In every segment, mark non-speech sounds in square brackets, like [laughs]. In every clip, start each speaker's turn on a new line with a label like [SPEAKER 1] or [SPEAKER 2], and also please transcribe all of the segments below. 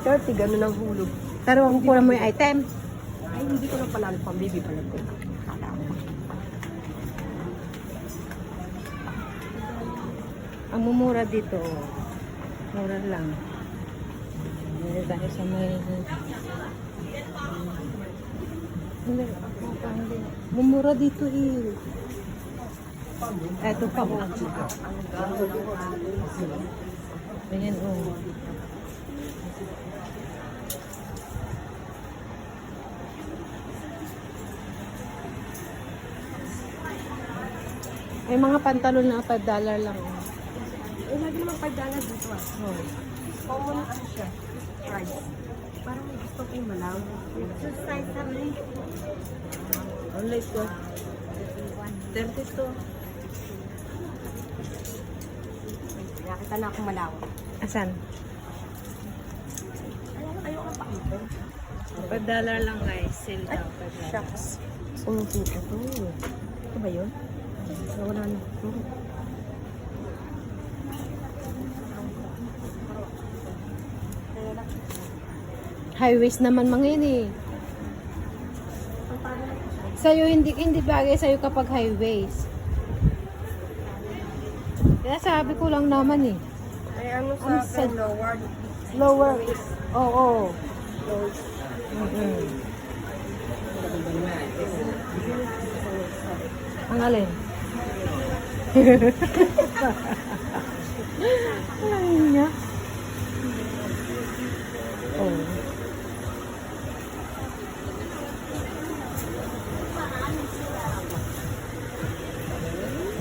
[SPEAKER 1] 5.30, ganun ang hulog.
[SPEAKER 2] Pero ang kulang mo yung item.
[SPEAKER 1] Ay, hindi ko na panalo pang baby pala ko. Kala ko.
[SPEAKER 2] Ang mumura dito, oh. mura lang. Hindi tayo sa may... Hindi. Mumura dito eh. Eto pa oh. Ayan oh. May mga pantalon na 5 dollar lang.
[SPEAKER 1] Eh, lagi naman 5 dollars dito ah.
[SPEAKER 2] Oh.
[SPEAKER 1] Common ano siya, price. Parang may gusto ko malaw. So, size naman.
[SPEAKER 2] Only to 32.
[SPEAKER 1] Nakita na akong malaw.
[SPEAKER 2] Asan?
[SPEAKER 1] Ayaw, ka pa ito.
[SPEAKER 2] 5 dollar lang guys. Sale daw.
[SPEAKER 1] Shucks. Sumusita to. Ito ba yun? Wala na.
[SPEAKER 2] High waist naman mga yun eh. Sa'yo, hindi, hindi bagay sa'yo kapag high waist. Kaya sabi ko lang naman eh.
[SPEAKER 1] Ay, ano sa
[SPEAKER 2] Ano
[SPEAKER 1] akin,
[SPEAKER 2] sa-
[SPEAKER 1] lower.
[SPEAKER 2] Lower. Oo. Oh, Mm-mm. Ang alin? Ay niya. Oh.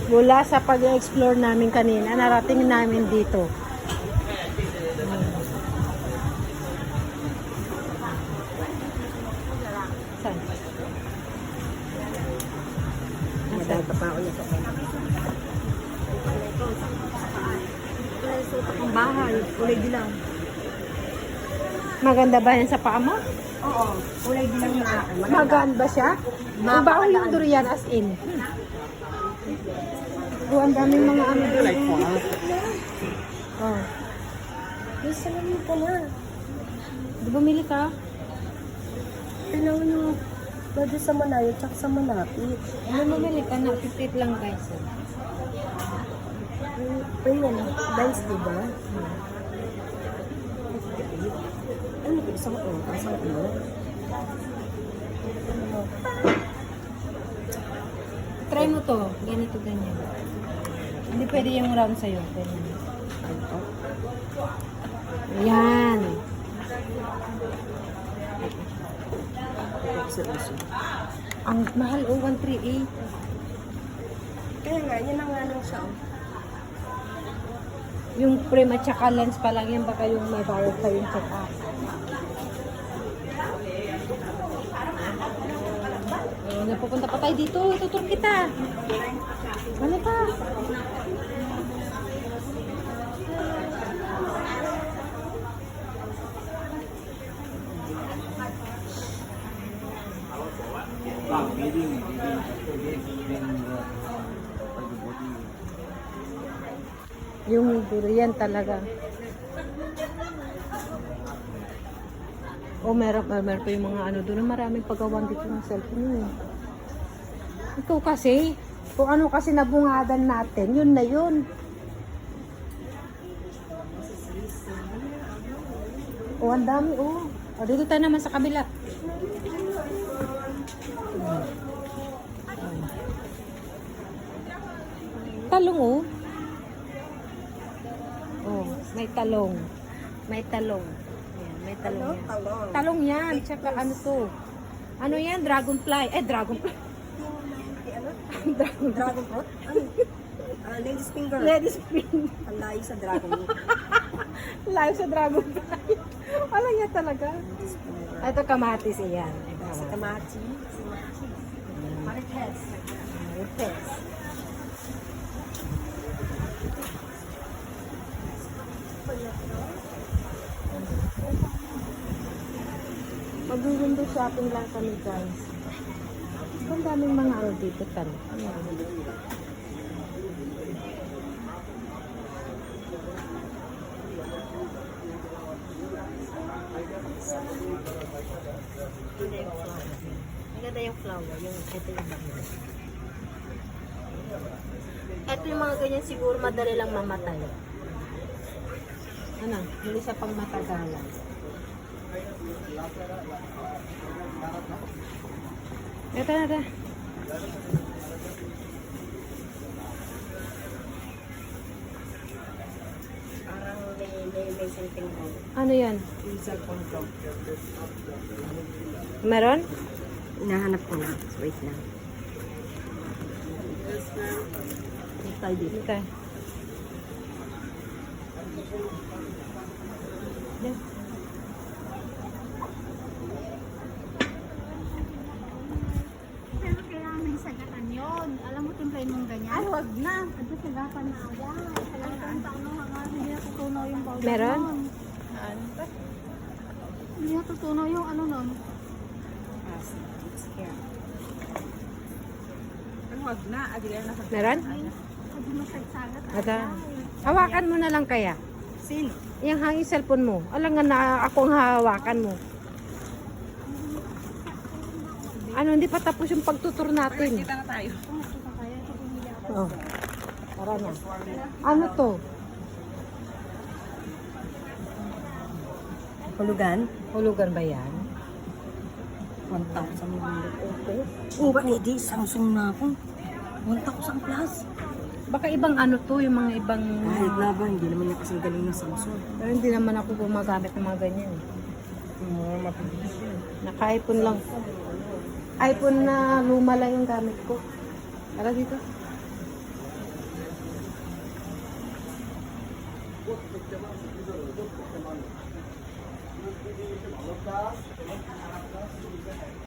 [SPEAKER 2] Mula sa pag-explore namin kanina, narating namin dito.
[SPEAKER 1] Bahay, kulay dilaw.
[SPEAKER 2] Maganda ba yan sa paa mo?
[SPEAKER 1] Oo, kulay dilaw na akin.
[SPEAKER 2] Magaan ba siya? Ang baho yung durian as in. Oh, ang daming mga ano doon. Oh.
[SPEAKER 1] Yes, alam mo ko na.
[SPEAKER 2] Di bumili ka?
[SPEAKER 1] Kailangan nyo pwede sa malayo tsaka sa malapit.
[SPEAKER 2] Ano bumili ka na? 58 lang guys.
[SPEAKER 1] Pero yan, dance diba? Ano ko isang oras, isang oras?
[SPEAKER 2] Try mo to. Ganito, ganyan. Hindi pwede yung round sa'yo. Ganyan. Yan. Ang mahal oh, 138.
[SPEAKER 1] Kaya nga, yan ang ano siya. oh.
[SPEAKER 2] Yung frame at lens pa lang yan, baka yung may bayad pa yung sa taas. Eh, napupunta pa tayo dito. Tutur kita. Ano pa? Yung durian talaga. O meron, mer- meron pa yung mga ano doon. Maraming paggawan dito ng cellphone yun. Ikaw kasi, kung ano kasi nabungadan natin, yun na yun. O, ang dami, oh. O, dito tayo naman sa kabila. Talong, oh. Oh, may talong. May talong. Ayan, may talong yan.
[SPEAKER 1] Talong.
[SPEAKER 2] Talong yan. Tsaka ano to? Ano yan? Dragonfly. Eh, dragonfly.
[SPEAKER 1] Ano?
[SPEAKER 2] Dragon.
[SPEAKER 1] Dragon fruit? Ano? Ah, ladies finger.
[SPEAKER 2] Ladies pin.
[SPEAKER 1] Ang layo sa dragon.
[SPEAKER 2] Live [laughs] sa dragonfly. [laughs] Wala niya talaga.
[SPEAKER 1] Finger.
[SPEAKER 2] Ito kamatis iyan.
[SPEAKER 1] Si Machi. Marites.
[SPEAKER 2] Marites. Mag-window shopping lang kami guys. Ang daming mga ano dito tan.
[SPEAKER 1] Maganda yung flower. Yung flower. Ito yung maganda. Ito yung mga ganyan siguro madali lang mamatay.
[SPEAKER 2] Ano? Hindi siya pang matagalan. Ito na ito.
[SPEAKER 1] Parang may, may, may something wrong.
[SPEAKER 2] Ano yan? Meron?
[SPEAKER 1] Hinahanap ko na. Wait lang. Tayo dito.
[SPEAKER 2] Okay. Yes.
[SPEAKER 3] Pero kailangan may sagatan yun. Alam mo, timplahin mong ganyan. Ay, wag na. Ano sagapan na agad. Talagang ano, hanga, hindi natutunaw yung powder
[SPEAKER 2] Meron?
[SPEAKER 3] nun. Hindi natutunaw yung ano nun.
[SPEAKER 2] Meron?
[SPEAKER 3] Sabi mo sagsagat.
[SPEAKER 2] Ata. Hawakan mo na lang kaya.
[SPEAKER 1] Sino?
[SPEAKER 2] Yung hanging cellphone mo. Alam nga na ako ang hawakan mo. Ano, hindi pa tapos yung pagtutur natin.
[SPEAKER 3] Ito pumili ako.
[SPEAKER 2] Oh. Tara na. Ano to?
[SPEAKER 1] Hulugan?
[SPEAKER 2] Hulugan ba yan?
[SPEAKER 1] 1,000 Okay. Oh, ba, edi, Samsung na ako. 1,000 plus.
[SPEAKER 2] Baka ibang ano to, yung mga ibang...
[SPEAKER 1] Kahit na ba, hindi naman niya kasing galing ng Samsung.
[SPEAKER 2] Pero hindi naman ako gumagamit ng mga ganyan.
[SPEAKER 1] Mga mabilis yun.
[SPEAKER 2] Naka-iPhone lang. iPhone na luma lang yung gamit ko. Tara dito. যেমন সুবিধা রয়েছে প্রত্যেকটা মানুষ ভালো কাজ এবং খারাপ কাজ